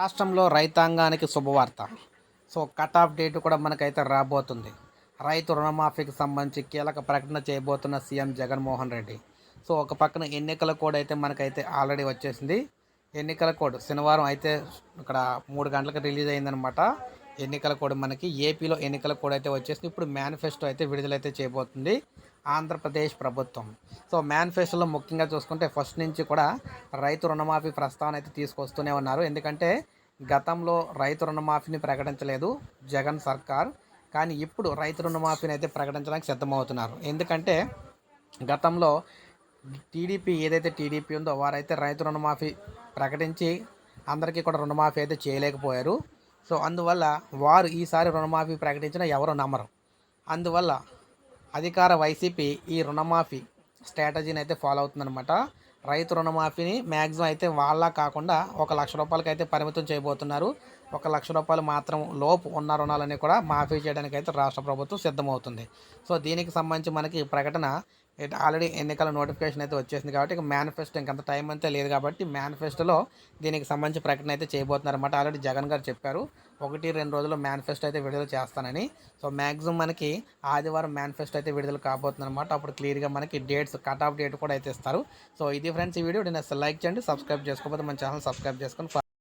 రాష్ట్రంలో రైతాంగానికి శుభవార్త. సో కట్ ఆఫ్ డేట్ కూడా మనకైతే రాబోతుంది. రైతు రుణమాఫీకి సంబంధించి కీలక ప్రకటన చేయబోతున్న సీఎం జగన్మోహన్ రెడ్డి. సో ఒక పక్కన ఎన్నికల కోడ్ అయితే మనకైతే ఆల్రెడీ వచ్చేసింది. ఎన్నికల కోడ్ శనివారం అయితే ఇక్కడ మూడు గంటలకు రిలీజ్ అయిందనమాట. ఎన్నికల కోడ్ మనకి ఏపీలో ఎన్నికల కోడ్ అయితే వచ్చేసింది. ఇప్పుడు మేనిఫెస్టో అయితే విడుదలైతే చేయబోతుంది. ఆంధ్రప్రదేశ్ ప్రభుత్వం. సో మేనిఫెస్టోలో ముఖ్యంగా చూసుకుంటే ఫస్ట్ నుంచి కూడా రైతు రుణమాఫీ ప్రస్తావన అయితే తీసుకొస్తూనే ఉన్నారు. ఎందుకంటే గతంలో రైతు రుణమాఫీని ప్రకటించలేదు జగన్ సర్కార్. కానీ ఇప్పుడు రైతు రుణమాఫీని అయితే ప్రకటించడానికి సిద్ధమవుతున్నారు. ఎందుకంటే గతంలో టీడీపీ ఏదైతే టీడీపీ ఉందో వారైతే రైతు రుణమాఫీ ప్రకటించి అందరికీ కూడా రుణమాఫీ అయితే చేయలేకపోయారు. సో అందువల్ల వారు ఈసారి రుణమాఫీ ప్రకటించిన ఎవరు నమ్మరు. అందువల్ల అధికార వైసీపీ ఈ రుణమాఫీ స్ట్రాటజీని అయితే ఫాలో అవుతుందన్నమాట. రైతు రుణమాఫీని మ్యాక్సిమం అయితే వాళ్ళ కాకుండా ఒక లక్ష రూపాయలకి అయితే పరిమితం చేయబోతున్నారు. ఒక లక్ష రూపాయలు మాత్రం లోపు ఉన్న రుణాలని కూడా మాఫీ చేయడానికి అయితే రాష్ట్ర ప్రభుత్వం సిద్ధమవుతుంది. సో దీనికి సంబంధించి మనకి ఈ ప్రకటన ఇట్ ఆల్రెడీ ఎన్నికల నోటిఫికేషన్ అయితే వచ్చేసింది కాబట్టి ఇక మేనిఫెస్టో ఇంకంత టైం అంతే లేదు కాబట్టి మేనిఫెస్టోలో దీనికి సంబంధించి ప్రకటన అయితే చేయబోతున్నారు అనమాట ఆల్రెడీ జగన్ గారు చెప్పారు ఒకటి రెండు రోజుల్లో మేనిఫెస్టో అయితే విడుదల చేస్తానని. సో మ్యాక్సిమం మనకి ఆదివారం మేనిఫెస్టో అయితే విడుదల కాబోతుంది అనమాట అప్పుడు క్లియర్గా మనకి డేట్స్ కట్ ఆఫ్ డేట్ కూడా అయితే ఇస్తారు. సో ఇది ఫ్రెండ్స్ ఈ వీడియో. నేను లైక్ చేయండి సబ్స్క్రైబ్ చేసుకోకపోతే మన ఛానల్ సబ్స్క్రైబ్ చేసుకొని